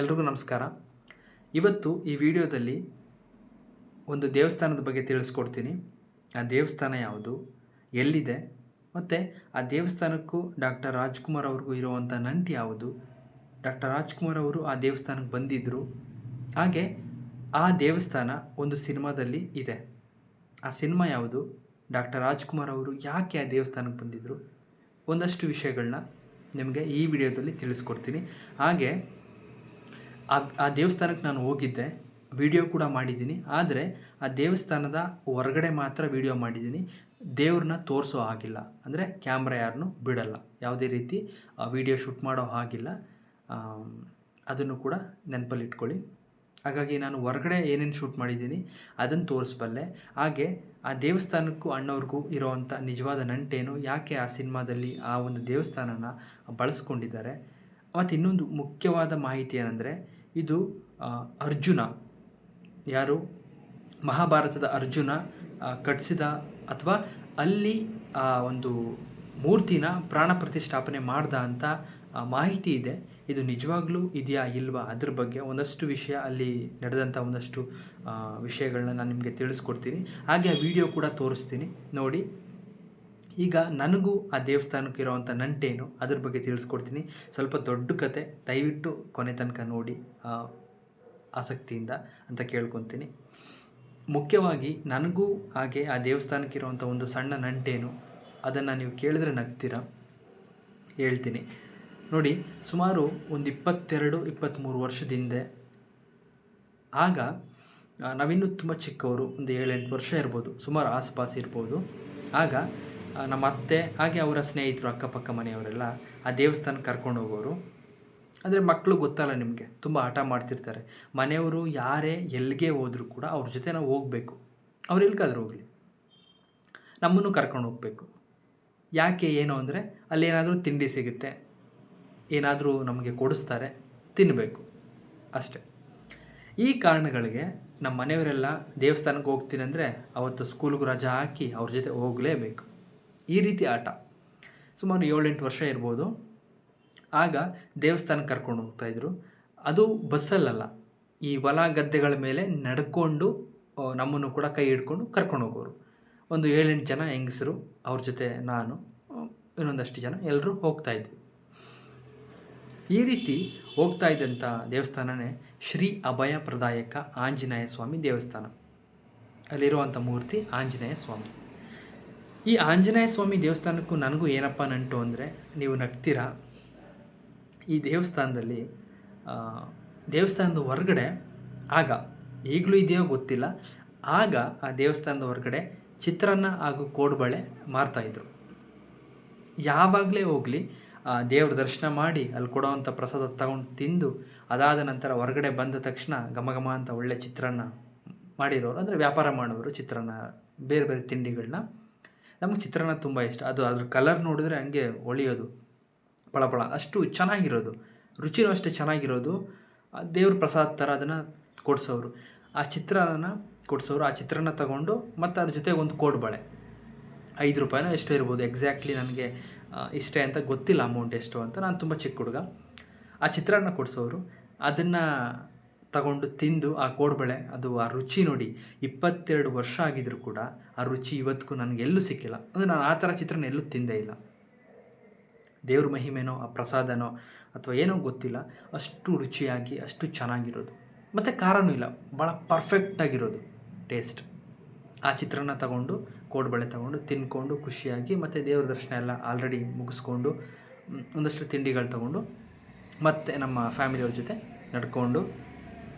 ಎಲ್ರಿಗೂ ನಮಸ್ಕಾರ. ಇವತ್ತು ಈ ವಿಡಿಯೋದಲ್ಲಿ ಒಂದು ದೇವಸ್ಥಾನದ ಬಗ್ಗೆ ತಿಳಿಸ್ಕೊಡ್ತೀನಿ. ಆ ದೇವಸ್ಥಾನ ಯಾವುದು, ಎಲ್ಲಿದೆ, ಮತ್ತು ಆ ದೇವಸ್ಥಾನಕ್ಕೂ ಡಾಕ್ಟರ್ ರಾಜ್ಕುಮಾರ್ ಅವ್ರಿಗೂ ಇರುವಂಥ ನಂಟು ಯಾವುದು, ಡಾಕ್ಟರ್ ರಾಜ್ಕುಮಾರ್ ಅವರು ಆ ದೇವಸ್ಥಾನಕ್ಕೆ ಬಂದಿದ್ದರು ಹಾಗೆ ಆ ದೇವಸ್ಥಾನ ಒಂದು ಸಿನಿಮಾದಲ್ಲಿ ಇದೆ. ಆ ಸಿನಿಮಾ ಯಾವುದು, ಡಾಕ್ಟರ್ ರಾಜ್ಕುಮಾರ್ ಅವರು ಯಾಕೆ ಆ ದೇವಸ್ಥಾನಕ್ಕೆ ಬಂದಿದ್ದರು ಒಂದಷ್ಟು ವಿಷಯಗಳನ್ನ ನಿಮಗೆ ಈ ವಿಡಿಯೋದಲ್ಲಿ ತಿಳಿಸ್ಕೊಡ್ತೀನಿ. ಹಾಗೆ ಆ ಆ ದೇವಸ್ಥಾನಕ್ಕೆ ನಾನು ಹೋಗಿದ್ದೆ. ವಿಡಿಯೋ ಕೂಡ ಮಾಡಿದ್ದೀನಿ. ಆದರೆ ಆ ದೇವಸ್ಥಾನದ ಹೊರಗಡೆ ಮಾತ್ರ ವಿಡಿಯೋ ಮಾಡಿದ್ದೀನಿ. ದೇವ್ರನ್ನ ತೋರಿಸೋ ಹಾಗಿಲ್ಲ. ಅಂದರೆ ಕ್ಯಾಮ್ರಾ ಯಾರನ್ನೂ ಬಿಡಲ್ಲ. ಯಾವುದೇ ರೀತಿ ವಿಡಿಯೋ ಶೂಟ್ ಮಾಡೋ ಹಾಗಿಲ್ಲ. ಅದನ್ನು ಕೂಡ ನೆನಪಲ್ಲಿ ಇಟ್ಕೊಳ್ಳಿ. ಹಾಗಾಗಿ ನಾನು ಹೊರಗಡೆ ಏನೇನು ಶೂಟ್ ಮಾಡಿದ್ದೀನಿ, ಅದನ್ನು ತೋರಿಸ್ಬಲ್ಲೆ. ಹಾಗೆ ಆ ದೇವಸ್ಥಾನಕ್ಕೂ ಅಣ್ಣವ್ರಿಗೂ ಇರೋವಂಥ ನಿಜವಾದ ನಂಟೇನು, ಯಾಕೆ ಆ ಸಿನಿಮಾದಲ್ಲಿ ಆ ಒಂದು ದೇವಸ್ಥಾನನ ಬಳಸ್ಕೊಂಡಿದ್ದಾರೆ ಮತ್ತು ಇನ್ನೊಂದು ಮುಖ್ಯವಾದ ಮಾಹಿತಿ ಏನಂದರೆ, ಇದು ಅರ್ಜುನ. ಯಾರು? ಮಹಾಭಾರತದ ಅರ್ಜುನ ಕಟ್ಟಿಸಿದ ಅಥವಾ ಅಲ್ಲಿ, ಆ, ಒಂದು ಮೂರ್ತಿನ ಪ್ರಾಣ ಪ್ರತಿಷ್ಠಾಪನೆ ಮಾಡ್ದ ಅಂತ ಮಾಹಿತಿ ಇದೆ. ಇದು ನಿಜವಾಗ್ಲೂ ಇದೆಯಾ ಇಲ್ವಾ ಅದ್ರ ಬಗ್ಗೆ ಒಂದಷ್ಟು ವಿಷಯ ಅಲ್ಲಿ ನಡೆದಂಥ ಒಂದಷ್ಟು ವಿಷಯಗಳನ್ನ ನಾನು ನಿಮಗೆ ತಿಳಿಸ್ಕೊಡ್ತೀನಿ. ಹಾಗೆ ಆ ವಿಡಿಯೋ ಕೂಡ ತೋರಿಸ್ತೀನಿ. ನೋಡಿ. ಈಗ ನನಗೂ ಆ ದೇವಸ್ಥಾನಕ್ಕೆ ಇರೋವಂಥ ನಂಟೇನು ಅದ್ರ ಬಗ್ಗೆ ತಿಳಿಸ್ಕೊಡ್ತೀನಿ. ಸ್ವಲ್ಪ ದೊಡ್ಡ ಕತೆ, ದಯವಿಟ್ಟು ಕೊನೆ ತನಕ ನೋಡಿ ಆಸಕ್ತಿಯಿಂದ ಅಂತ ಕೇಳ್ಕೊತೀನಿ. ಮುಖ್ಯವಾಗಿ ನನಗೂ ಹಾಗೆ ಆ ದೇವಸ್ಥಾನಕ್ಕೆ ಇರುವಂಥ ಒಂದು ಸಣ್ಣ ನಂಟೇನು, ಅದನ್ನು ನೀವು ಕೇಳಿದ್ರೆ ನಗ್ತೀರಾ? ಹೇಳ್ತೀನಿ. ನೋಡಿ, ಸುಮಾರು ಒಂದು ಇಪ್ಪತ್ತೆರಡು, ಇಪ್ಪತ್ತ್ಮೂರು ವರ್ಷದ ಹಿಂದೆ, ಆಗ ನಾವಿನ್ನೂ ತುಂಬ ಚಿಕ್ಕವರು, ಒಂದು ಏಳೆಂಟು ವರ್ಷ ಇರ್ಬೋದು, ಸುಮಾರು ಆಸುಪಾಸು ಇರ್ಬೋದು. ಆಗ ನಮ್ಮ ಅತ್ತೆ, ಹಾಗೆ ಅವರ ಸ್ನೇಹಿತರು, ಅಕ್ಕಪಕ್ಕ ಮನೆಯವರೆಲ್ಲ ಆ ದೇವಸ್ಥಾನಕ್ಕೆ ಕರ್ಕೊಂಡು ಹೋಗೋರು. ಅಂದರೆ ಮಕ್ಕಳು ಗೊತ್ತಲ್ಲ ನಿಮಗೆ, ತುಂಬ ಹಠ ಮಾಡ್ತಿರ್ತಾರೆ. ಮನೆಯವರು ಯಾರೇ ಎಲ್ಲಿಗೆ ಹೋದರೂ ಕೂಡ ಅವ್ರ ಜೊತೆ ನಾವು ಹೋಗಬೇಕು. ಅವ್ರು ಎಲ್ಲಿಗಾದ್ರೂ ಹೋಗಲಿ. ನಮ್ಮನ್ನು ಕರ್ಕೊಂಡು ಹೋಗಬೇಕು. ಯಾಕೆ, ಏನು ಅಂದರೆ ಅಲ್ಲೇನಾದರೂ ತಿಂಡಿ ಸಿಗುತ್ತೆ, ಏನಾದರೂ ನಮಗೆ ಕೊಡಿಸ್ತಾರೆ ತಿನ್ನಬೇಕು ಅಷ್ಟೆ. ಈ ಕಾರಣಗಳಿಗೆ ನಮ್ಮ ಮನೆಯವರೆಲ್ಲ ದೇವಸ್ಥಾನಕ್ಕೆ ಹೋಗ್ತೀನಿ ಅಂದರೆ ಅವತ್ತು ಸ್ಕೂಲ್ಗೆ ರಜಾ ಹಾಕಿ ಅವ್ರ ಜೊತೆ ಹೋಗಲೇಬೇಕು. ಈ ರೀತಿ ಆಟ. ಸುಮಾರು ಏಳೆಂಟು ವರ್ಷ ಇರ್ಬೋದು. ಆಗ ದೇವಸ್ಥಾನಕ್ಕೆ ಕರ್ಕೊಂಡು ಹೋಗ್ತಾಯಿದ್ರು ಅದು ಬಸ್ಸಲ್ಲಲ್ಲ ಈ ಹೊಲ ಗದ್ದೆಗಳ ಮೇಲೆ ನಡ್ಕೊಂಡು ನಮ್ಮನ್ನು ಕೂಡ ಕೈ ಹಿಡ್ಕೊಂಡು ಕರ್ಕೊಂಡು ಹೋಗೋರು. ಒಂದು ಏಳೆಂಟು ಜನ ಹೆಂಗಸರು, ಅವ್ರ ಜೊತೆ ನಾನು ಇನ್ನೊಂದಷ್ಟು ಜನ ಎಲ್ಲರೂ ಹೋಗ್ತಾಯಿದ್ವಿ ಈ ರೀತಿ ಹೋಗ್ತಾ ಇದ್ದಂಥ ದೇವಸ್ಥಾನನೇ ಶ್ರೀ ಅಭಯ ಪ್ರದಾಯಕ ಆಂಜನೇಯ ಸ್ವಾಮಿ ದೇವಸ್ಥಾನ. ಅಲ್ಲಿರುವಂಥ ಮೂರ್ತಿ ಆಂಜನೇಯ ಸ್ವಾಮಿ. ಈ ಆಂಜನೇಯ ಸ್ವಾಮಿ ದೇವಸ್ಥಾನಕ್ಕೂ ನನಗೂ ಏನಪ್ಪ ನಂಟು ಅಂದರೆ ನೀವು ನಗ್ತೀರಾ? ಈ ದೇವಸ್ಥಾನದಲ್ಲಿ ದೇವಸ್ಥಾನದ ಹೊರಗಡೆ ಆಗ ಈಗಲೂ ಇದೆಯೋ ಗೊತ್ತಿಲ್ಲ, ಆಗ ಆ ದೇವಸ್ಥಾನದ ಹೊರಗಡೆ ಚಿತ್ರಾನ್ನ ಹಾಗೂ ಕೋಡ್ಬಳೆ ಮಾರ್ತಾಯಿದ್ರು ಯಾವಾಗಲೇ ಹೋಗಲಿ ದೇವ್ರ ದರ್ಶನ ಮಾಡಿ ಅಲ್ಲಿ ಕೊಡೋವಂಥ ಪ್ರಸಾದ ತಗೊಂಡು ತಿಂದು ಅದಾದ ನಂತರ ಹೊರಗಡೆ ಬಂದ ತಕ್ಷಣ ಘಮ ಘಮ ಅಂತ ಒಳ್ಳೆ ಚಿತ್ರಾನ್ನ ಮಾಡಿರೋರು, ಅಂದರೆ ವ್ಯಾಪಾರ ಮಾಡೋರು ಚಿತ್ರಾನ್ನ, ಬೇರೆ ಬೇರೆ ತಿಂಡಿಗಳನ್ನ ನಮಗೆ ಚಿತ್ರಾನ್ನ ತುಂಬ ಇಷ್ಟ. ಅದು ಅದ್ರ ಕಲರ್ ನೋಡಿದ್ರೆ ಹಂಗೆ ಹೊಳಿಯೋದು ಪಳಪಳ ಅಷ್ಟು ಚೆನ್ನಾಗಿರೋದು. ರುಚಿನೂ ಅಷ್ಟೇ ಚೆನ್ನಾಗಿರೋದು. ದೇವ್ರ ಪ್ರಸಾದ ಥರ ಅದನ್ನು ಕೊಡಿಸೋರು ಆ ಚಿತ್ರಾನ್ನ ಕೊಡಿಸೋರು ಆ ಚಿತ್ರಾನ್ನ ತಗೊಂಡು ಮತ್ತು ಅದ್ರ ಜೊತೆಗೆ ಒಂದು ಕೋಡ್ಬಳೆ ಐದು ರೂಪಾಯಿನೋ ಎಷ್ಟೋ ಇರ್ಬೋದು. ಎಕ್ಸಾಕ್ಟ್ಲಿ ನನಗೆ ಇಷ್ಟೇ ಅಂತ ಗೊತ್ತಿಲ್ಲ ಅಮೌಂಟ್ ಎಷ್ಟು ಅಂತ. ನಾನು ತುಂಬ ಚಿಕ್ಕ ಹುಡುಗ. ಆ ಚಿತ್ರಾನ್ನ ಕೊಡಿಸೋರು ಅದನ್ನು ತಗೊಂಡು ತಿಂದು ಆ ಕೋಡ್ಬಳೆ ಅದು ಆ ರುಚಿ ನೋಡಿ ಇಪ್ಪತ್ತೆರಡು ವರ್ಷ ಆಗಿದ್ರು ಕೂಡ ಆ ರುಚಿ ಇವತ್ತಿಗೂ ನನಗೆ ಎಲ್ಲೂ ಸಿಕ್ಕಿಲ್ಲ. ಅಂದರೆ ನಾನು ಆ ಥರ ಚಿತ್ರನ ಎಲ್ಲೂ ತಿಂದೇ ಇಲ್ಲ. ದೇವ್ರ ಮಹಿಮೆನೋ, ಆ ಪ್ರಸಾದನೋ ಅಥವಾ ಏನೋ ಗೊತ್ತಿಲ್ಲ. ಅಷ್ಟು ರುಚಿಯಾಗಿ, ಅಷ್ಟು ಚೆನ್ನಾಗಿರೋದು. ಮತ್ತು ಖಾರನೂ ಇಲ್ಲ. ಭಾಳ ಪರ್ಫೆಕ್ಟಾಗಿರೋದು ಟೇಸ್ಟ್ ಆ ಚಿತ್ರನ ತಗೊಂಡು ಕೋಡ್ಬಳೆ ತಗೊಂಡು, ತಿನ್ಕೊಂಡು, ಖುಷಿಯಾಗಿ ಮತ್ತು ದೇವ್ರ ದರ್ಶನ ಎಲ್ಲ ಆಲ್ರೆಡಿ ಮುಗಿಸ್ಕೊಂಡು ಒಂದಷ್ಟು ತಿಂಡಿಗಳು ತಗೊಂಡು, ಮತ್ತೆ ನಮ್ಮ ಫ್ಯಾಮಿಲಿಯವ್ರ ಜೊತೆ ನಡ್ಕೊಂಡು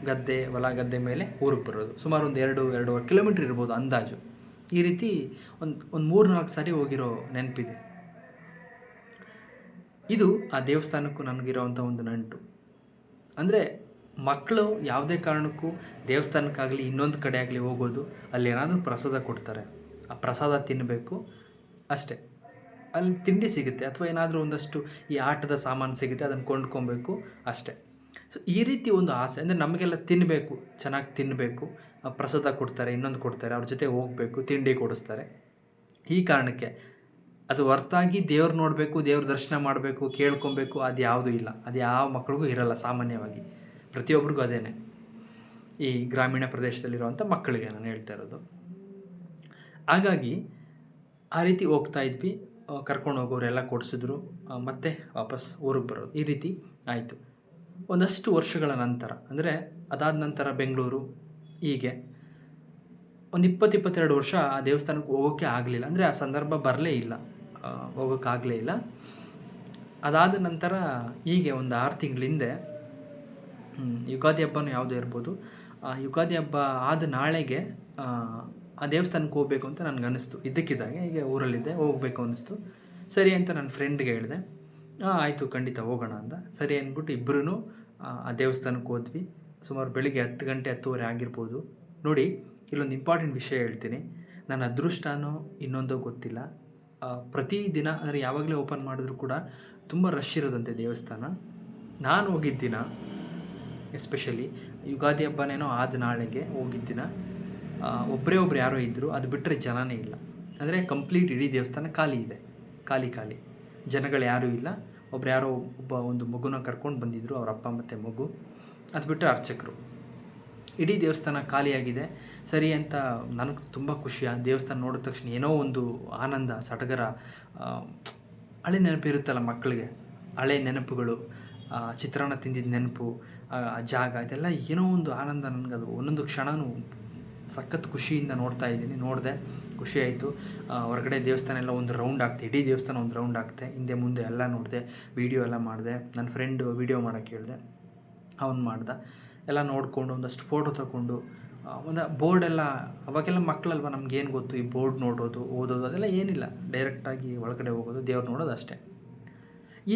ಗದ್ದೆ ಹೊಲ ಗದ್ದೆ ಮೇಲೆ ಊರಿಗೆ ಬರೋದು. ಸುಮಾರು ಒಂದು ಎರಡು, ಎರಡೂವರೆ ಕಿಲೋಮೀಟ್ರ್ ಇರ್ಬೋದು ಅಂದಾಜು. ಈ ರೀತಿ ಒಂದು ಒಂದು ಮೂರು ನಾಲ್ಕು ಸಾರಿ ಹೋಗಿರೋ ನೆನಪಿದೆ. ಇದು ಆ ದೇವಸ್ಥಾನಕ್ಕೂ ನನಗಿರೋವಂಥ ಒಂದು ನಂಟು. ಅಂದರೆ ಮಕ್ಕಳು ಯಾವುದೇ ಕಾರಣಕ್ಕೂ ದೇವಸ್ಥಾನಕ್ಕಾಗಲಿ ಇನ್ನೊಂದು ಕಡೆ ಆಗಲಿ ಹೋಗೋದು, ಅಲ್ಲಿ ಏನಾದರೂ ಪ್ರಸಾದ ಕೊಡ್ತಾರೆ. ಆ ಪ್ರಸಾದ ತಿನ್ನಬೇಕು ಅಷ್ಟೇ. ಅಲ್ಲಿ ತಿಂಡಿ ಸಿಗುತ್ತೆ, ಅಥವಾ ಏನಾದರೂ ಒಂದಷ್ಟು ಈ ಆಟದ ಸಾಮಾನು ಸಿಗುತ್ತೆ, ಅದನ್ನು ಕೊಂಡ್ಕೊಬೇಕು ಅಷ್ಟೇ. ಸೊ ಈ ರೀತಿ ಒಂದು ಆಸೆ, ಅಂದರೆ ನಮಗೆಲ್ಲ ತಿನ್ನಬೇಕು ಚೆನ್ನಾಗಿ ತಿನ್ನಬೇಕು ಪ್ರಸಾದ ಕೊಡ್ತಾರೆ, ಇನ್ನೊಂದು ಕೊಡ್ತಾರೆ, ಅವ್ರ ಜೊತೆ ಹೋಗಬೇಕು, ತಿಂಡಿ ಕೊಡಿಸ್ತಾರೆ. ಈ ಕಾರಣಕ್ಕೆ ಅದು ಹೊರ್ತಾಗಿ ದೇವ್ರು ನೋಡಬೇಕು, ದೇವ್ರ ದರ್ಶನ ಮಾಡಬೇಕು, ಕೇಳ್ಕೊಬೇಕು, ಅದು ಯಾವುದೂ ಇಲ್ಲ. ಅದು ಯಾವ ಮಕ್ಳಿಗೂ ಇರಲ್ಲ, ಸಾಮಾನ್ಯವಾಗಿ. ಪ್ರತಿಯೊಬ್ಬರಿಗೂ ಅದೇನೆ. ಈ ಗ್ರಾಮೀಣ ಪ್ರದೇಶದಲ್ಲಿರುವಂಥ ಮಕ್ಕಳಿಗೆ ನಾನು ಹೇಳ್ತಾ ಇರೋದು. ಹಾಗಾಗಿ, ಆ ರೀತಿ ಹೋಗ್ತಾ ಇದ್ವಿ ಕರ್ಕೊಂಡು ಹೋಗೋರೆಲ್ಲ ಕೊಡಿಸಿದ್ರು ಮತ್ತೆ ವಾಪಸ್ ಊರಿಗೆ ಬರೋದು. ಈ ರೀತಿ ಆಯಿತು. ಒಂದಷ್ಟು ವರ್ಷಗಳ ನಂತರ ಅಂದರೆ ಅದಾದ ನಂತರ ಬೆಂಗಳೂರು ಹೀಗೆ. ಒಂದು ಇಪ್ಪತ್ತು ಇಪ್ಪತ್ತೆರಡು ವರ್ಷ ಆ ದೇವಸ್ಥಾನಕ್ಕೆ ಹೋಗೋಕ್ಕೆ ಆಗಲಿಲ್ಲ. ಅಂದರೆ ಆ ಸಂದರ್ಭ ಬರಲೇ ಇಲ್ಲ. ಹೋಗೋಕ್ಕಾಗಲೇ ಇಲ್ಲ. ಅದಾದ ನಂತರ ಹೀಗೆ ಒಂದು ಆರು ತಿಂಗಳ ಹಿಂದೆ ಯುಗಾದಿ ಹಬ್ಬನೂ ಯಾವುದೋ ಇರ್ಬೋದು. ಆ ಯುಗಾದಿ ಹಬ್ಬ ಆದ ನಾಳೆಗೆ ಆ, ದೇವಸ್ಥಾನಕ್ಕೆ ಹೋಗ್ಬೇಕು ಅಂತ ನನಗೆ ಅನ್ನಿಸ್ತು ಇದ್ದಕ್ಕಿದ್ದಾಗೆ ಹೀಗೆ ಊರಲ್ಲಿದ್ದೆ ಹೋಗ್ಬೇಕು ಅನ್ನಿಸ್ತು. ಸರಿ ಅಂತ ನನ್ನ ಫ್ರೆಂಡ್ಗೆ ಹೇಳಿದೆ. ಆಯಿತು, ಖಂಡಿತ ಹೋಗೋಣ ಅಂದ. ಸರಿ ಅಂದ್ಬಿಟ್ಟು ಇಬ್ಬರೂ ಆ ದೇವಸ್ಥಾನಕ್ಕೆ ಹೋದ್ವಿ. ಸುಮಾರು ಬೆಳಿಗ್ಗೆ ಹತ್ತು ಗಂಟೆ, ಹತ್ತುವರೆ ಆಗಿರ್ಬೋದು. ನೋಡಿ, ಇಲ್ಲೊಂದು ಇಂಪಾರ್ಟೆಂಟ್ ವಿಷಯ ಹೇಳ್ತೀನಿ. ನನ್ನ ಅದೃಷ್ಟನೋ, ಇನ್ನೊಂದೋ ಗೊತ್ತಿಲ್ಲ. ಪ್ರತಿ ದಿನ, ಅಂದರೆ ಯಾವಾಗಲೇ ಓಪನ್ ಮಾಡಿದ್ರು ಕೂಡ ತುಂಬ ರಶ್ ಇರೋದಂತೆ ದೇವಸ್ಥಾನ. ನಾನು ಹೋಗಿದ್ದ ದಿನ ಎಸ್ಪೆಷಲಿ ಯುಗಾದಿ ಹಬ್ಬನೇನೋ ಆದ ನಾಳೆಗೆ ಹೋಗಿದ್ದ ದಿನ ಒಬ್ಬರೇ ಒಬ್ರು ಯಾರೋ ಇದ್ದರು ಅದು ಬಿಟ್ಟರೆ ಜನನೇ ಇಲ್ಲ. ಅಂದರೆ ಕಂಪ್ಲೀಟ್ ಇಡೀ ದೇವಸ್ಥಾನ ಖಾಲಿ ಇದೆ. ಖಾಲಿ ಖಾಲಿ. ಜನಗಳು ಯಾರೂ ಇಲ್ಲ. ಒಬ್ರು ಯಾರೋ ಒಬ್ಬ ಒಂದು ಮಗುನ ಕರ್ಕೊಂಡು ಬಂದಿದ್ದರು ಅವ್ರ ಅಪ್ಪ ಮತ್ತು ಮಗು. ಅದು ಬಿಟ್ಟು ಅರ್ಚಕರು. ಇಡೀ ದೇವಸ್ಥಾನ ಖಾಲಿಯಾಗಿದೆ. ಸರಿ ಅಂತ ನನಗೆ ತುಂಬ ಖುಷಿ. ಆ ದೇವಸ್ಥಾನ ನೋಡಿದ ತಕ್ಷಣ ಏನೋ ಒಂದು ಆನಂದ, ಸಡಗರ ಹಳೆ ನೆನಪಿರುತ್ತಲ್ಲ ಮಕ್ಕಳಿಗೆ. ಹಳೆ ನೆನಪುಗಳು ಚಿತ್ರಾನ್ನ ತಿಂದಿದ್ದ ನೆನಪು ಆ ಜಾಗ, ಇದೆಲ್ಲ ಏನೋ ಒಂದು ಆನಂದ ನನಗದು. ಒಂದೊಂದು ಕ್ಷಣನೂ ಸಖತ್ ಖುಷಿಯಿಂದ ನೋಡ್ತಾ ಇದ್ದೀನಿ, ನೋಡಿದೆ. ಖುಷಿ ಆಯಿತು ಹೊರಗಡೆ ದೇವಸ್ಥಾನ ಎಲ್ಲ ಒಂದು ರೌಂಡ್ ಆಗ್ತೆ, ಇಡೀ ದೇವಸ್ಥಾನ ಒಂದು ರೌಂಡ್ ಆಗ್ತೆ. ಹಿಂದೆ ಮುಂದೆ ಎಲ್ಲ ನೋಡಿದೆ ವೀಡಿಯೋ ಎಲ್ಲ ಮಾಡಿದೆ. ನನ್ನ ಫ್ರೆಂಡ್ ವೀಡಿಯೋ ಮಾಡೋಕ್ಕೆ ಹೇಳಿದೆ. ಅವನು ಮಾಡ್ದೆ. ಎಲ್ಲ ನೋಡಿಕೊಂಡು ಒಂದಷ್ಟು ಫೋಟೋ ತಗೊಂಡು ಒಂದು ಬೋರ್ಡೆಲ್ಲ ಅವಾಗೆಲ್ಲ ಮಕ್ಕಳಲ್ವ ನಮ್ಗೇನು ಗೊತ್ತು? ಈ ಬೋರ್ಡ್ ನೋಡೋದು, ಓದೋದು, ಅದೆಲ್ಲ ಏನಿಲ್ಲ. ಡೈರೆಕ್ಟಾಗಿ ಒಳಗಡೆ ಹೋಗೋದು, ದೇವ್ರು ನೋಡೋದು ಅಷ್ಟೇ.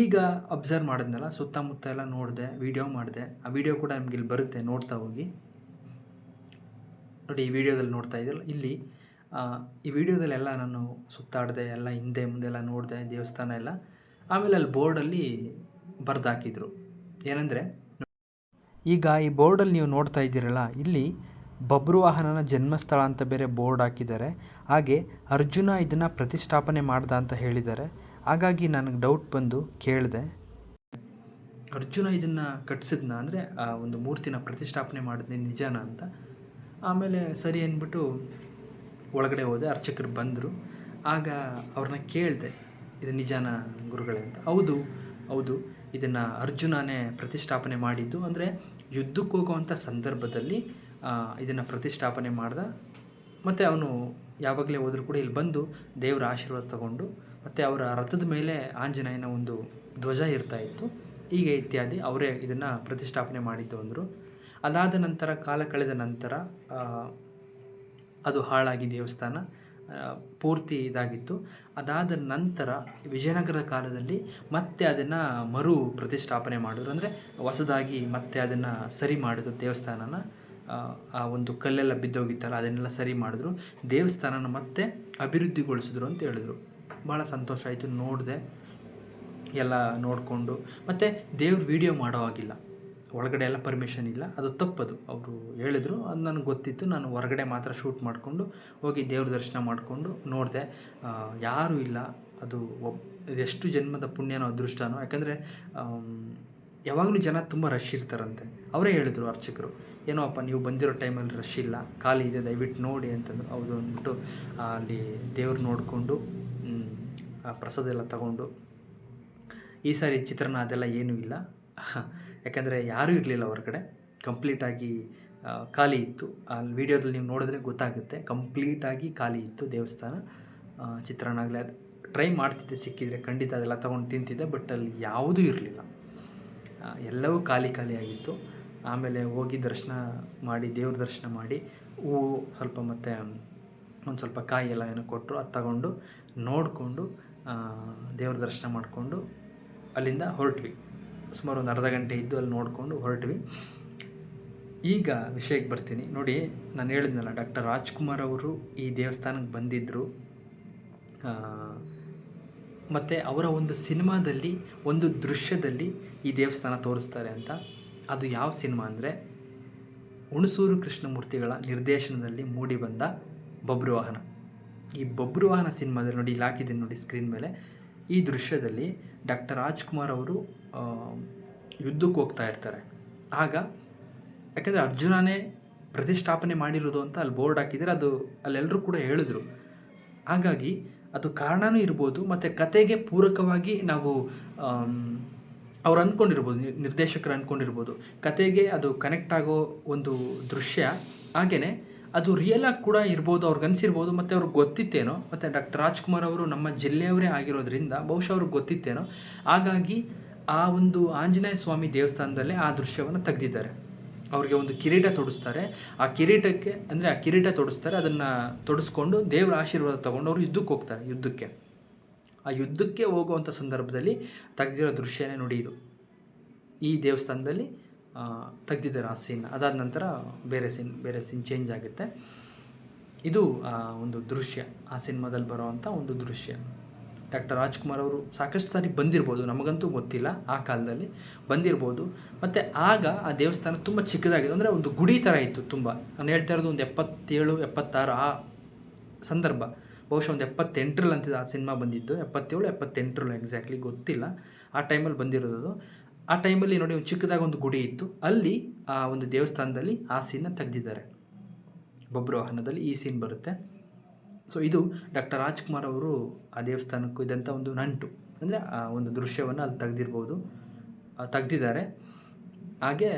ಈಗ ಅಬ್ಸರ್ವ್ ಮಾಡಿದ್ನಲ್ಲ, ಸುತ್ತಮುತ್ತ ಎಲ್ಲ ನೋಡಿದೆ ವೀಡಿಯೋ ಮಾಡಿದೆ. ಆ ವಿಡಿಯೋ ಕೂಡ ನಮ್ಗೆ ಇಲ್ಲಿ ಬರುತ್ತೆ, ನೋಡ್ತಾ ಹೋಗಿ. ನೋಡಿ ಈ ವಿಡಿಯೋದಲ್ಲಿ ನೋಡ್ತಾ ಇದ್ದಲ್ಲ ಇಲ್ಲಿ ಈ ವಿಡಿಯೋದಲ್ಲೆಲ್ಲ ನಾನು ಸುತ್ತಾಡಿದೆ, ಎಲ್ಲ ಹಿಂದೆ ಮುಂದೆ ಎಲ್ಲ ನೋಡಿದೆ, ದೇವಸ್ಥಾನ ಎಲ್ಲ. ಆಮೇಲೆ ಅಲ್ಲಿ ಬೋರ್ಡಲ್ಲಿ ಬರೆದು ಹಾಕಿದ್ರು ಏನಂದರೆ, ಈಗ ಈ ಬೋರ್ಡಲ್ಲಿ ನೀವು ನೋಡ್ತಾ ಇದ್ದೀರಲ್ಲ, ಇಲ್ಲಿ ಬಬ್ರುವಾಹನನ ಜನ್ಮಸ್ಥಳ ಅಂತ ಬೇರೆ ಬೋರ್ಡ್ ಹಾಕಿದ್ದಾರೆ. ಹಾಗೆ ಅರ್ಜುನ ಇದನ್ನು ಪ್ರತಿಷ್ಠಾಪನೆ ಮಾಡ್ದ ಅಂತ ಹೇಳಿದ್ದಾರೆ. ಹಾಗಾಗಿ ನನಗೆ ಡೌಟ್ ಬಂದು ಕೇಳಿದೆ. ಅರ್ಜುನ ಇದನ್ನು ಕಟ್ಸಿದ್ನ ಅಂದರೆ, ಆ, ಒಂದು ಮೂರ್ತಿನ ಪ್ರತಿಷ್ಠಾಪನೆ ಮಾಡಿದ್ನೆ ನಿಜಾನ ಅಂತ. ಆಮೇಲೆ ಸರಿ ಅಂದ್ಬಿಟ್ಟು ಒಳಗಡೆ ಹೋದೆ, ಅರ್ಚಕರು ಬಂದರು. ಆಗ ಅವ್ರನ್ನ ಕೇಳಿದೆ, ಇದು ನಿಜಾನ ಗುರುಗಳೇ ಅಂತ. ಹೌದು ಹೌದು, ಇದನ್ನು ಅರ್ಜುನನೇ ಪ್ರತಿಷ್ಠಾಪನೆ ಮಾಡಿದ್ದು. ಅಂದರೆ ಯುದ್ಧಕ್ಕೆ ಹೋಗುವಂಥ ಸಂದರ್ಭದಲ್ಲಿ ಇದನ್ನು ಪ್ರತಿಷ್ಠಾಪನೆ ಮಾಡ್ದ. ಮತ್ತು ಅವನು ಯಾವಾಗಲೇ ಹೋದರೂ ಕೂಡ ಇಲ್ಲಿ ಬಂದು ದೇವರ ಆಶೀರ್ವಾದ ತಗೊಂಡು, ಮತ್ತು ಅವರ ರಥದ ಮೇಲೆ ಆಂಜನೇಯನ ಒಂದು ಧ್ವಜ ಇರ್ತಾ ಇತ್ತು. ಹೀಗೆ ಇತ್ಯಾದಿ ಅವರೇ ಇದನ್ನು ಪ್ರತಿಷ್ಠಾಪನೆ ಮಾಡಿದ್ದು ಅಂದರು. ಅದಾದ ನಂತರ, ಕಾಲ ಕಳೆದ ನಂತರ ಅದು ಹಾಳಾಗಿ ದೇವಸ್ಥಾನ ಪೂರ್ತಿ ಇದಾಗಿತ್ತು. ಅದಾದ ನಂತರ ವಿಜಯನಗರ ಕಾಲದಲ್ಲಿ ಮತ್ತೆ ಅದನ್ನು ಮರು ಪ್ರತಿಷ್ಠಾಪನೆ ಮಾಡಿದ್ರು. ಅಂದರೆ ಹೊಸದಾಗಿ ಮತ್ತೆ ಅದನ್ನು ಸರಿ ಮಾಡಿದ್ರು ದೇವಸ್ಥಾನನ. ಆ, ಒಂದು ಕಲ್ಲೆಲ್ಲ ಬಿದ್ದೋಗಿತ್ತಲ್ಲ ಅದನ್ನೆಲ್ಲ ಸರಿ ಮಾಡಿದ್ರು. ದೇವಸ್ಥಾನನ ಮತ್ತೆ ಅಭಿವೃದ್ಧಿಗೊಳಿಸಿದ್ರು ಅಂತ ಹೇಳಿದ್ರು. ಭಾಳ ಸಂತೋಷ ಆಯಿತು ನೋಡಿದೆ. ಎಲ್ಲ ನೋಡಿಕೊಂಡು. ಮತ್ತು ದೇವ್ರ ವೀಡಿಯೋ ಮಾಡೋ ಆಗಿಲ್ಲ ಒಳಗಡೆ ಎಲ್ಲ ಪರ್ಮಿಷನ್ ಇಲ್ಲ. ಅದು ತಪ್ಪದು. ಅವರು ಹೇಳಿದ್ರು, ಅದು ನನಗೆ ಗೊತ್ತಿತ್ತು. ನಾನು ಹೊರಗಡೆ ಮಾತ್ರ ಶೂಟ್ ಮಾಡಿಕೊಂಡು ಹೋಗಿ ದೇವ್ರ ದರ್ಶನ ಮಾಡಿಕೊಂಡು ನೋಡಿದೆ. ಯಾರೂ ಇಲ್ಲ. ಅದು ಒಬ್, ಎಷ್ಟು ಜನ್ಮದ ಪುಣ್ಯನೋ ಅದೃಷ್ಟನೋ. ಯಾಕಂದರೆ ಯಾವಾಗಲೂ ಜನ ತುಂಬ ರಶ್ ಇರ್ತಾರಂತೆ. ಅವರೇ ಹೇಳಿದರು ಅರ್ಚಕರು, ಏನೋ ಅಪ್ಪ, ನೀವು ಬಂದಿರೋ ಟೈಮಲ್ಲಿ ರಶ್ ಇಲ್ಲ. ಖಾಲಿ ಇದೆ, ದಯವಿಟ್ಟು ನೋಡಿ ಅಂತಂದ್ರು. ಹೌದು ಅಂದ್ಬಿಟ್ಟು ಅಲ್ಲಿ ದೇವ್ರು ನೋಡಿಕೊಂಡು ಪ್ರಸಾದ ಎಲ್ಲ ತಗೊಂಡು, ಈ ಸಾರಿ ಚಿತ್ರಾನ್ನ ಅದೆಲ್ಲ ಏನೂ ಇಲ್ಲ. ಯಾಕಂದರೆ ಯಾರೂ ಇರಲಿಲ್ಲ ಹೊರಗಡೆ ಕಂಪ್ಲೀಟಾಗಿ ಖಾಲಿ ಇತ್ತು. ಅಲ್ಲಿ ವಿಡಿಯೋದಲ್ಲಿ ನೀವು ನೋಡಿದ್ರೆ ಗೊತ್ತಾಗುತ್ತೆ. ಕಂಪ್ಲೀಟಾಗಿ ಖಾಲಿ ಇತ್ತು ದೇವಸ್ಥಾನ. ಚಿತ್ರಾನ್ನ ಆಗಲಿ ಅದು ಟ್ರೈ ಮಾಡ್ತಿದ್ದೆ, ಸಿಕ್ಕಿದರೆ. ಖಂಡಿತ ಅದೆಲ್ಲ ತೊಗೊಂಡು ತಿಂತಿದ್ದೆ, ಬಟ್ ಅಲ್ಲಿ ಯಾವುದೂ ಇರಲಿಲ್ಲ. ಎಲ್ಲವೂ ಖಾಲಿ ಖಾಲಿ ಆಗಿತ್ತು. ಆಮೇಲೆ ಹೋಗಿ ದರ್ಶನ ಮಾಡಿ, ದೇವ್ರ ದರ್ಶನ ಮಾಡಿ ಹೂವು ಸ್ವಲ್ಪ ಮತ್ತು, ಒಂದು ಸ್ವಲ್ಪ ಕಾಯಿ ಎಲ್ಲ ಏನೋ ಕೊಟ್ಟರು ಅದು ತಗೊಂಡು ನೋಡಿಕೊಂಡು ದೇವ್ರ ದರ್ಶನ ಮಾಡಿಕೊಂಡು ಅಲ್ಲಿಂದ ಹೊರಟ್ವಿ. ಸುಮಾರು ಒಂದು ಅರ್ಧ ಗಂಟೆ ಇದ್ದು ಅಲ್ಲಿ ನೋಡಿಕೊಂಡು ಹೊರಟ್ವಿ. ಈಗ ವಿಷಯಕ್ಕೆ ಬರ್ತೀನಿ. ನೋಡಿ, ನಾನು ಹೇಳಿದ್ನಲ್ಲ, ಡಾಕ್ಟರ್ ರಾಜ್ಕುಮಾರ್ ಅವರು ಈ ದೇವಸ್ಥಾನಕ್ಕೆ ಬಂದಿದ್ದರು ಮತ್ತು ಅವರ ಒಂದು ಸಿನಿಮಾದಲ್ಲಿ, ಒಂದು ದೃಶ್ಯದಲ್ಲಿ ಈ ದೇವಸ್ಥಾನ ತೋರಿಸ್ತಾರೆ ಅಂತ. ಅದು ಯಾವ ಸಿನಿಮಾ ಅಂದರೆ, ಹುಣಸೂರು ಕೃಷ್ಣಮೂರ್ತಿಗಳ ನಿರ್ದೇಶನದಲ್ಲಿ ಮೂಡಿಬಂದ ಬಬ್ರುವಾಹನ ಈ ಬಬ್ರುವಾಹನ ಸಿನಿಮಾದಲ್ಲಿ ನೋಡಿ, ಇಲ್ಲಿ ಹಾಕಿದ್ದೀನಿ ನೋಡಿ ಸ್ಕ್ರೀನ್ ಮೇಲೆ. ಈ ದೃಶ್ಯದಲ್ಲಿ ಡಾಕ್ಟರ್ ರಾಜ್ಕುಮಾರ್ ಅವರು ಯುದ್ಧಕ್ಕೆ ಹೋಗ್ತಾ ಇರ್ತಾರೆ. ಆಗ ಯಾಕೆಂದರೆ ಅರ್ಜುನನೇ ಪ್ರತಿಷ್ಠಾಪನೆ ಮಾಡಿರೋದು ಅಂತ ಅಲ್ಲಿ ಬೋರ್ಡ್ ಹಾಕಿದರೆ ಅದು ಅಲ್ಲೆಲ್ಲರೂ ಕೂಡ ಹೇಳಿದ್ರು. ಹಾಗಾಗಿ ಅದು ಕಾರಣನೂ ಇರ್ಬೋದು, ಮತ್ತು ಕತೆಗೆ ಪೂರಕವಾಗಿ ನಾವು ಅವ್ರು ಅಂದ್ಕೊಂಡಿರ್ಬೋದು ನಿರ್ದೇಶಕರು ಅಂದ್ಕೊಂಡಿರ್ಬೋದು ಕತೆಗೆ ಅದು ಕನೆಕ್ಟ್ ಆಗೋ ಒಂದು ದೃಶ್ಯ. ಹಾಗೇ ಅದು ರಿಯಲಾಗಿ ಕೂಡ ಇರ್ಬೋದು, ಅವ್ರಿಗೆ ಅನಿಸಿರ್ಬೋದು, ಮತ್ತು ಅವ್ರಿಗೆ ಗೊತ್ತಿತ್ತೇನೋ, ಮತ್ತು ಡಾಕ್ಟರ್ ರಾಜ್ಕುಮಾರ್ ಅವರು ನಮ್ಮ ಜಿಲ್ಲೆಯವರೇ ಆಗಿರೋದ್ರಿಂದ ಬಹುಶಃ ಅವ್ರಿಗೆ ಗೊತ್ತಿತ್ತೇನೋ. ಹಾಗಾಗಿ ಆ ಒಂದು ಆಂಜನೇಯ ಸ್ವಾಮಿ ದೇವಸ್ಥಾನದಲ್ಲಿ ಆ ದೃಶ್ಯವನ್ನು ತೆಗೆದಿದ್ದಾರೆ. ಅವ್ರಿಗೆ ಒಂದು ಕಿರೀಟ ತೊಡಿಸ್ತಾರೆ. ಆ ಕಿರೀಟಕ್ಕೆ ಅಂದರೆ ಆ ಕಿರೀಟ ತೊಡಿಸ್ತಾರೆ. ಅದನ್ನು ತೊಡಿಸ್ಕೊಂಡು ದೇವರ ಆಶೀರ್ವಾದ ತೊಗೊಂಡು ಅವರು ಯುದ್ಧಕ್ಕೆ ಹೋಗ್ತಾರೆ, ಯುದ್ಧಕ್ಕೆ. ಆ ಯುದ್ಧಕ್ಕೆ ಹೋಗುವಂಥ ಸಂದರ್ಭದಲ್ಲಿ ತೆಗೆದಿರೋ ದೃಶ್ಯನೇ ನೋಡಿ ಇದು. ಈ ದೇವಸ್ಥಾನದಲ್ಲಿ ತೆಗೆದಿದ್ದಾರೆ ಆ ಸೀನ್ ಅದಾದ ನಂತರ ಬೇರೆ ಸೀನ್ ಬೇರೆ ಸೀನ್ ಚೇಂಜ್ ಆಗುತ್ತೆ. ಇದು ಒಂದು ದೃಶ್ಯ. ಆ ಸಿನಿಮಾದಲ್ಲಿ ಬರುವಂಥ ಒಂದು ದೃಶ್ಯ. ಡಾಕ್ಟರ್ ರಾಜ್ಕುಮಾರ್ ಅವರು ಸಾಕಷ್ಟು ಸಾರಿ ಬಂದಿರ್ಬೋದು, ನಮಗಂತೂ ಗೊತ್ತಿಲ್ಲ ಆ ಕಾಲದಲ್ಲಿ ಬಂದಿರ್ಬೋದು. ಮತ್ತು ಆಗ ಆ ದೇವಸ್ಥಾನ ತುಂಬ ಚಿಕ್ಕದಾಗಿದೆ. ಅಂದರೆ ಒಂದು ಗುಡಿ ಥರ ಇತ್ತು ತುಂಬ. ನಾನು ಹೇಳ್ತಾ ಇರೋದು ಒಂದು ಎಪ್ಪತ್ತೇಳು, ಎಪ್ಪತ್ತಾರು ಆ ಸಂದರ್ಭ. ಬಹುಶಃ ಒಂದು ಎಪ್ಪತ್ತೆಂಟರಲ್ಲಿ ಅಂತಿದ್ದು ಆ ಸಿನಿಮಾ ಬಂದಿದ್ದು. ಎಪ್ಪತ್ತೇಳು, ಎಪ್ಪತ್ತೆಂಟರಲ್ಲಿ ಎಕ್ಸಾಕ್ಟ್ಲಿ ಗೊತ್ತಿಲ್ಲ. ಆ ಟೈಮಲ್ಲಿ ಬಂದಿರೋದು. ಆ ಟೈಮಲ್ಲಿ ನೋಡಿ ಒಂದು ಚಿಕ್ಕದಾಗಿ ಒಂದು ಗುಡಿ ಇತ್ತು. ಅಲ್ಲಿ ಆ ಒಂದು ದೇವಸ್ಥಾನದಲ್ಲಿ ಆ ಸೀನ್ನ ತೆಗೆದಿದ್ದಾರೆ. ಬೊಬ್ರು ವಾಹನದಲ್ಲಿ ಈ ಸೀನ್ ಬರುತ್ತೆ. ಸೊ ಇದು ಡಾಕ್ಟರ್ ರಾಜ್ಕುಮಾರ್ ಅವರು ಆ ದೇವಸ್ಥಾನಕ್ಕೂ ಇದಂಥ ಒಂದು ನಂಟು. ಅಂದರೆ ಆ ಒಂದು ದೃಶ್ಯವನ್ನು ಅಲ್ಲಿ ತೆಗೆದಿರ್ಬೋದು. ತೆಗ್ದಿದ್ದಾರೆ. ಹಾಗೆ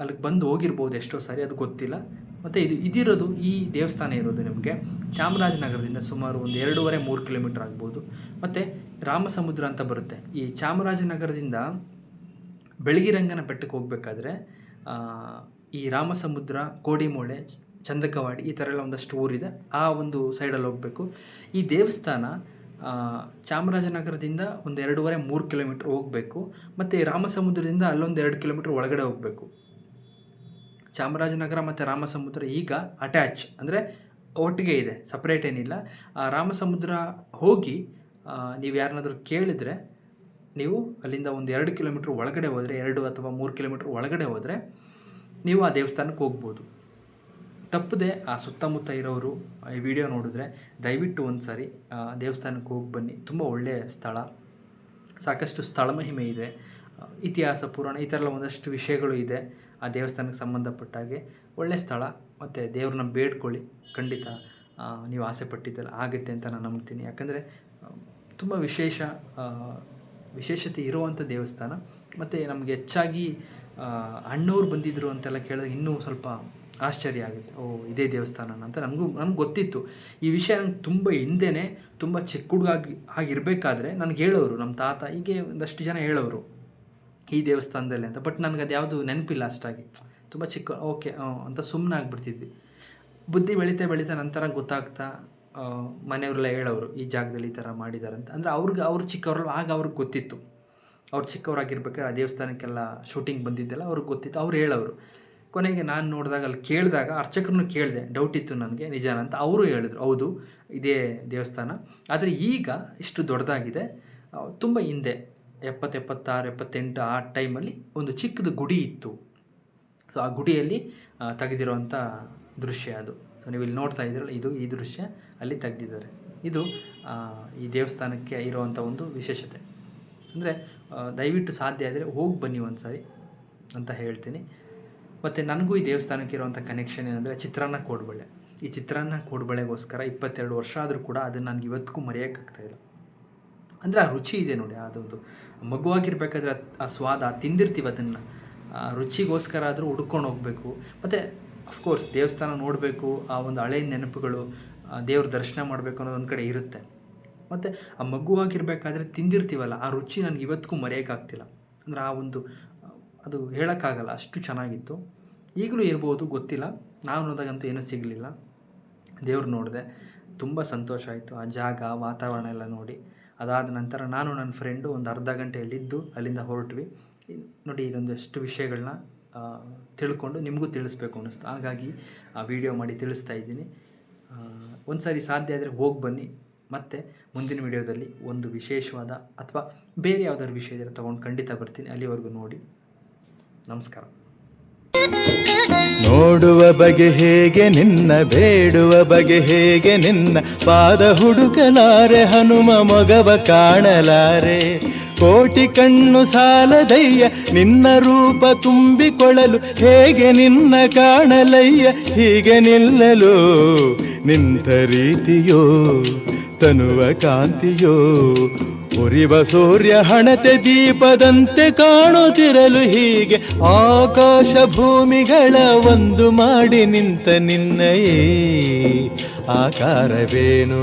ಅಲ್ಲಿಗೆ ಬಂದು ಹೋಗಿರ್ಬೋದು ಎಷ್ಟೋ ಸಾರಿ, ಅದು ಗೊತ್ತಿಲ್ಲ. ಮತ್ತು ಇದು ಇದಿರೋದು ಈ ದೇವಸ್ಥಾನ ಇರೋದು ನಿಮಗೆ. ಚಾಮರಾಜನಗರದಿಂದ ಸುಮಾರು ಒಂದು ಎರಡೂವರೆ ಮೂರು ಕಿಲೋಮೀಟರ್ ಆಗ್ಬೋದು. ಮತ್ತು ರಾಮಸಮುದ್ರ ಅಂತ ಬರುತ್ತೆ. ಈ ಚಾಮರಾಜನಗರದಿಂದ ಬೆಳಗಿರಂಗನ ಬೆಟ್ಟಕ್ಕೆ ಹೋಗಬೇಕಾದ್ರೆ ಈ ರಾಮಸಮುದ್ರ ಕೋಡಿಮೋಳೆ ಚಂದಕವಾಡಿ ಈ ಥರ ಎಲ್ಲ ಒಂದಷ್ಟು ಊರಿದೆ. ಆ ಒಂದು ಸೈಡಲ್ಲಿ ಹೋಗಬೇಕು. ಈ ದೇವಸ್ಥಾನ ಚಾಮರಾಜನಗರದಿಂದ ಒಂದು ಎರಡೂವರೆ ಮೂರು ಕಿಲೋಮೀಟ್ರ್ ಹೋಗಬೇಕು. ಮತ್ತು ರಾಮಸಮುದ್ರದಿಂದ ಅಲ್ಲೊಂದು ಎರಡು ಕಿಲೋಮೀಟ್ರ್ ಒಳಗಡೆ ಹೋಗಬೇಕು. ಚಾಮರಾಜನಗರ ಮತ್ತು ರಾಮಸಮುದ್ರ ಈಗ ಅಟ್ಯಾಚ್ ಅಂದರೆ ಒಟ್ಟಿಗೆ ಇದೆ ಸಪ್ರೇಟ್ ಏನಿಲ್ಲ. ಆ, ರಾಮಸಮುದ್ರ ಹೋಗಿ ನೀವು ಯಾರನ್ನಾದರೂ ಕೇಳಿದರೆ, ನೀವು ಅಲ್ಲಿಂದ ಒಂದು ಎರಡು ಕಿಲೋಮೀಟ್ರ್ ಒಳಗಡೆ ಹೋದರೆ, ಎರಡು ಅಥವಾ ಮೂರು ಕಿಲೋಮೀಟ್ರ್ ಒಳಗಡೆ ಹೋದರೆ, ನೀವು ಆ ದೇವಸ್ಥಾನಕ್ಕೆ ಹೋಗ್ಬೋದು. ತಪ್ಪದೆ ಆ ಸುತ್ತಮುತ್ತ ಇರೋರು ಈ ವಿಡಿಯೋ ನೋಡಿದ್ರೆ ದಯವಿಟ್ಟು ಒಂದು ಸಾರಿ ದೇವಸ್ಥಾನಕ್ಕೆ ಹೋಗಿ ಬನ್ನಿ. ತುಂಬ ಒಳ್ಳೆಯ ಸ್ಥಳ. ಸಾಕಷ್ಟು ಸ್ಥಳ ಮಹಿಮೆ ಇದೆ. ಇತಿಹಾಸ, ಪುರಾಣ, ಈ ಥರ ಒಂದಷ್ಟು ವಿಷಯಗಳು ಇದೆ ಆ ದೇವಸ್ಥಾನಕ್ಕೆ ಸಂಬಂಧಪಟ್ಟ ಹಾಗೆ. ಒಳ್ಳೆ ಸ್ಥಳ. ಮತ್ತು ದೇವ್ರನ್ನ ಬೇಡ್ಕೊಳ್ಳಿ. ಖಂಡಿತ ನೀವು ಆಸೆ ಪಟ್ಟಿದ್ದಲ್ಲ ಆಗುತ್ತೆ ಅಂತ ನಾನು ನಂಬ್ತೀನಿ. ಯಾಕಂದರೆ, ತುಂಬ ವಿಶೇಷ ವಿಶೇಷತೆ ಇರುವಂಥ ದೇವಸ್ಥಾನ. ಮತ್ತು ನಮಗೆ ಹೆಚ್ಚಾಗಿ ಅಣ್ಣವ್ರು ಬಂದಿದ್ದರು ಅಂತೆಲ್ಲ ಕೇಳಿದಾಗ ಇನ್ನೂ ಸ್ವಲ್ಪ ಆಶ್ಚರ್ಯ ಆಗುತ್ತೆ. ಓ, ಇದೇ ದೇವಸ್ಥಾನ ಅಂತ ನನಗೂ ನನಗೆ ಗೊತ್ತಿತ್ತು. ಈ ವಿಷಯ ನಂಗೆ ತುಂಬ ಹಿಂದೆನೇ, ತುಂಬ ಚಿಕ್ಕ ಹುಡುಗಾಗಿ ಆಗಿರಬೇಕಾದ್ರೆ ನನಗೆ ಹೇಳೋರು ನಮ್ಮ ತಾತ ಹೀಗೆ ಒಂದಷ್ಟು ಜನ ಹೇಳೋರು, ಈ ದೇವಸ್ಥಾನದಲ್ಲಿ ಅಂತ. ಬಟ್ ನನಗೆ ಅದು ಯಾವುದು ನೆನಪಿಲ್ಲ ಅಷ್ಟಾಗಿ. ತುಂಬ ಚಿಕ್ಕ, ಓಕೆ ಅಂತ ಸುಮ್ಮನೆ ಆಗ್ಬಿಡ್ತಿದ್ವಿ ಬುದ್ಧಿ ಬೆಳೀತಾ ಬೆಳೀತಾ ನಂತರ ಗೊತ್ತಾಗ್ತಾ ಮನೆಯವರೆಲ್ಲ ಹೇಳೋರು, ಈ ಜಾಗದಲ್ಲಿ ಈ ಥರ ಮಾಡಿದ್ದಾರೆ ಅಂತ. ಅಂದರೆ ಅವ್ರಿಗೆ, ಅವ್ರು ಚಿಕ್ಕವ್ರಲ್ಲ ಆಗ ಅವ್ರಿಗೆ ಗೊತ್ತಿತ್ತು. ಅವ್ರು ಚಿಕ್ಕವರಾಗಿರ್ಬೇಕಾದ್ರೆ ಆ ದೇವಸ್ಥಾನಕ್ಕೆಲ್ಲ ಶೂಟಿಂಗ್ ಬಂದಿದ್ದೆಲ್ಲ ಅವ್ರಿಗೆ ಗೊತ್ತಿತ್ತು. ಅವ್ರು ಹೇಳೋರು. ಕೊನೆಗೆ ನಾನು ನೋಡಿದಾಗ ಅಲ್ಲಿ ಕೇಳಿದಾಗ ಅರ್ಚಕರನ್ನು ಕೇಳಿದೆ ಡೌಟ್ ಇತ್ತು ನನಗೆ ನಿಜಾನ ಅಂತ. ಅವರು ಹೇಳಿದ್ರು, ಹೌದು, ಇದೇ ದೇವಸ್ಥಾನ. ಆದರೆ ಈಗ ಇಷ್ಟು ದೊಡ್ಡದಾಗಿದೆ. ತುಂಬ ಹಿಂದೆ ಎಪ್ಪತ್ತು ಎಪ್ಪತ್ತಾರು ಎಪ್ಪತ್ತೆಂಟು ಆ ಟೈಮಲ್ಲಿ ಒಂದು ಚಿಕ್ಕದು ಗುಡಿ ಇತ್ತು. ಸೊ ಆ ಗುಡಿಯಲ್ಲಿ ತೆಗೆದಿರುವಂಥ ದೃಶ್ಯ ಅದು. ಸೊ ನೀವು ಇಲ್ಲಿ ನೋಡ್ತಾ ಇದ್ದೀರಲ್ಲ, ಇದು ಈ ದೃಶ್ಯ ಅಲ್ಲಿ ತೆಗೆದಿದ್ದಾರೆ. ಇದು ಈ ದೇವಸ್ಥಾನಕ್ಕೆ ಇರುವಂಥ ಒಂದು ವಿಶೇಷತೆ. ಅಂದರೆ ದಯವಿಟ್ಟು ಸಾಧ್ಯ ಆದರೆ ಹೋಗಿ ಬನ್ನಿ ಒಂದು ಸಾರಿ ಅಂತ ಹೇಳ್ತೀನಿ. ಮತ್ತು ನನಗೂ ಈ ದೇವಸ್ಥಾನಕ್ಕೆ ಇರುವಂಥ ಕನೆಕ್ಷನ್ ಏನಂದರೆ ಚಿತ್ರಾನ್ನ ಕೋಡ್ಬಳೆ. ಈ ಚಿತ್ರಾನ್ನ ಕೋಡ್ಬಳೆಗೋಸ್ಕರ ಇಪ್ಪತ್ತೆರಡು ವರ್ಷ ಆದರೂ ಕೂಡ ಅದನ್ನು ನನಗೆ ಇವತ್ತಿಗೂ ಮರೆಯೋಕ್ಕಾಗ್ತಾಯಿಲ್ಲ ಅಂದರೆ ಆ ರುಚಿ ಇದೆ ನೋಡಿ ಅದೊಂದು. ಮಗುವಾಗಿರ್ಬೇಕಾದ್ರೆ ಆ ಸ್ವಾದ ತಿಂದಿರ್ತೀವಿ ಅದನ್ನು. ರುಚಿಗೋಸ್ಕರ ಆದರೂ ಹುಡ್ಕೊಂಡು ಹೋಗಬೇಕು. ಮತ್ತು ಅಫ್ಕೋರ್ಸ್ ದೇವಸ್ಥಾನ ನೋಡಬೇಕು, ಆ ಒಂದು ಹಳೆಯ ನೆನಪುಗಳು ದೇವ್ರ ದರ್ಶನ ಮಾಡಬೇಕು ಅನ್ನೋದು ಒಂದು ಕಡೆ ಇರುತ್ತೆ. ಮತ್ತು, ಆ ಮಗುವಾಗಿರ್ಬೇಕಾದ್ರೆ ತಿಂದಿರ್ತೀವಲ್ಲ, ಆ ರುಚಿ ನನಗೆ ಇವತ್ತಿಗೂ ಮರೆಯೋಕ್ಕಾಗ್ತಿಲ್ಲ. ಅಂದರೆ ಆ ಒಂದು ಅದು ಹೇಳೋಕ್ಕಾಗಲ್ಲ, ಅಷ್ಟು ಚೆನ್ನಾಗಿತ್ತು. ಈಗಲೂ ಇರ್ಬೋದು, ಗೊತ್ತಿಲ್ಲ. ನಾವು ನೋಡಿದಾಗಂತೂ ಏನೂ ಸಿಗಲಿಲ್ಲ. ದೇವ್ರು ನೋಡಿದೆ. ತುಂಬ ಸಂತೋಷ ಆಯಿತು. ಆ ಜಾಗ, ವಾತಾವರಣ ಎಲ್ಲ ನೋಡಿ. ಅದಾದ ನಂತರ ನಾನು ನನ್ನ ಫ್ರೆಂಡು ಒಂದು ಅರ್ಧ ಗಂಟೆ ಅಲ್ಲಿದ್ದು ಅಲ್ಲಿಂದ ಹೊರಟ್ವಿ. ನೋಡಿ ನೋಡಿ ಇದೊಂದಷ್ಟು ವಿಷಯಗಳನ್ನ ತಿಳ್ಕೊಂಡು ನಿಮಗೂ ತಿಳಿಸ್ಬೇಕು ಅನ್ನಿಸ್ತು. ಹಾಗಾಗಿ ಆ ವಿಡಿಯೋ ಮಾಡಿ ತಿಳಿಸ್ತಾ ಇದ್ದೀನಿ. ಒಂದು ಸಾರಿ ಸಾಧ್ಯ ಆದರೆ ಹೋಗಿ ಬನ್ನಿ. ಮತ್ತು ಮುಂದಿನ ವಿಡಿಯೋದಲ್ಲಿ ಒಂದು ವಿಶೇಷವಾದ ಅಥವಾ ಬೇರೆ ಯಾವ್ದಾದ್ರು ವಿಷಯ ಇದ್ದರೆ ತೊಗೊಂಡು ಖಂಡಿತ ಬರ್ತೀನಿ. ಅಲ್ಲಿವರೆಗೂ ನೋಡಿ. ನಮಸ್ಕಾರ. ನೋಡುವ ಬಗೆ ಹೇಗೆ ನಿನ್ನ, ಬೇಡುವ ಬಗೆ ಹೇಗೆ ನಿನ್ನ, ಪಾದ ಹುಡುಕಲಾರೆ ಹನುಮ ಮೊಗವ ಕಾಣಲಾರೆ. ಕೋಟಿ ಕಣ್ಣು ಸಾಲದಯ್ಯ, ನಿನ್ನ ರೂಪ ತುಂಬಿಕೊಳ್ಳಲು ಹೇಗೆ ನಿನ್ನ ಕಾಣಲಯ್ಯ, ಹೀಗೆ ನಿಲ್ಲಲು ನಿಂತ ರೀತಿಯೋ, ತನುವ ಕಾಂತಿಯೋ ಉರಿವ ಸೂರ್ಯ ಹಣತೆ ದೀಪದಂತೆ ಕಾಣುತ್ತಿರಲು ಹೀಗೆ ಆಕಾಶ ಭೂಮಿಗಳ ಒಂದು ಮಾಡಿ ನಿಂತ ನಿನ್ನಯೇ. ಆಕಾರವೇನು?